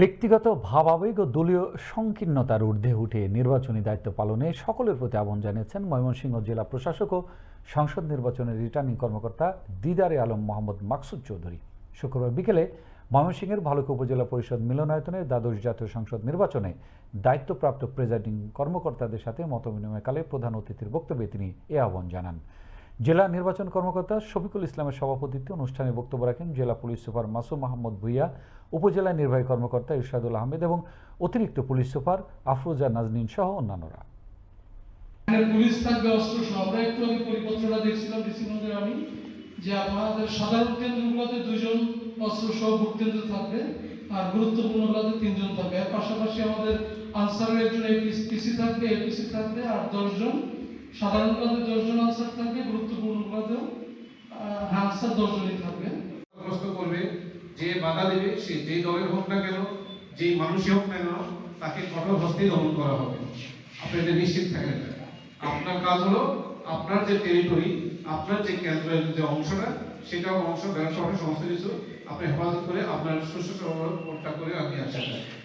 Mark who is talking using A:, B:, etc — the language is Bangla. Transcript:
A: ব্যক্তিগত, ভাবাবেগ ও দলীয় সংকীর্ণতার ঊর্ধ্বে উঠে নির্বাচনী দায়িত্ব পালনে সকলের প্রতি আহ্বান জানিয়েছেন ময়মনসিংহ জেলা প্রশাসক ও সংসদ নির্বাচনের রিটার্নিং কর্মকর্তা দিদারে আলম মোহাম্মদ মাকসুদ চৌধুরী। শুক্রবার বিকেলে ময়মনসিংহের ভালুকা উপজেলা পরিষদ মিলনায়তনে দ্বাদশ জাতীয় সংসদ নির্বাচনে দায়িত্বপ্রাপ্ত প্রেজাইডিং কর্মকর্তাদের সাথে মতবিনিময়কালে প্রধান অতিথির বক্তব্যে তিনি এ আহ্বান জানান। জেলা নির্বাচন কর্মকর্তা শফিকুল ইসলামের সভাপতিত্বে অনুষ্ঠানে বক্তব্য রাখেন জেলা পুলিশ সুপার মাসুম মাহমুদ ভুইয়া, উপজেলা নির্বাহী কর্মকর্তা ইরশাদুল আহমেদ এবং অতিরিক্ত পুলিশ সুপার আফরোজা নাজনীন সহ অন্যান্যরা।
B: পুলিশ থাকবে, অস্ত্র একটু পরিপত্রটা দেখছিলাম ডিসিমন্দের আমি, যে সাধারণ কেন্দ্রগুলোতে দুজন অস্ত্র সহ ভোট কেন্দ্র থাকবে আর তিনজন থাকবে। এর পাশাপাশি আমাদের আনসারের একজন এপিসি থাকবে এপিসি থাকবে আর দশজন সাধারণগুলোতে দশজন আনসার থাকবে আনসার দশজনই থাকবে।
C: গ্রস্ত করবে যে বাধা দেবে সে যে দলের হোক না কেন, যেই মানুষই হোক না কেন, তাকে কঠোর হস্তেই দমন করা হবে। আপনি এটা নিশ্চিত থাকেন আপনার কাজ হলো আপনার যে টেরিটরি আপনার যে কেন্দ্রের যে অংশটা, সেটা অংশ ব্যবসা সমস্ত কিছু আপনি হেফাজত করে আপনার সুস্থ সরবরাহ করে আশা করি।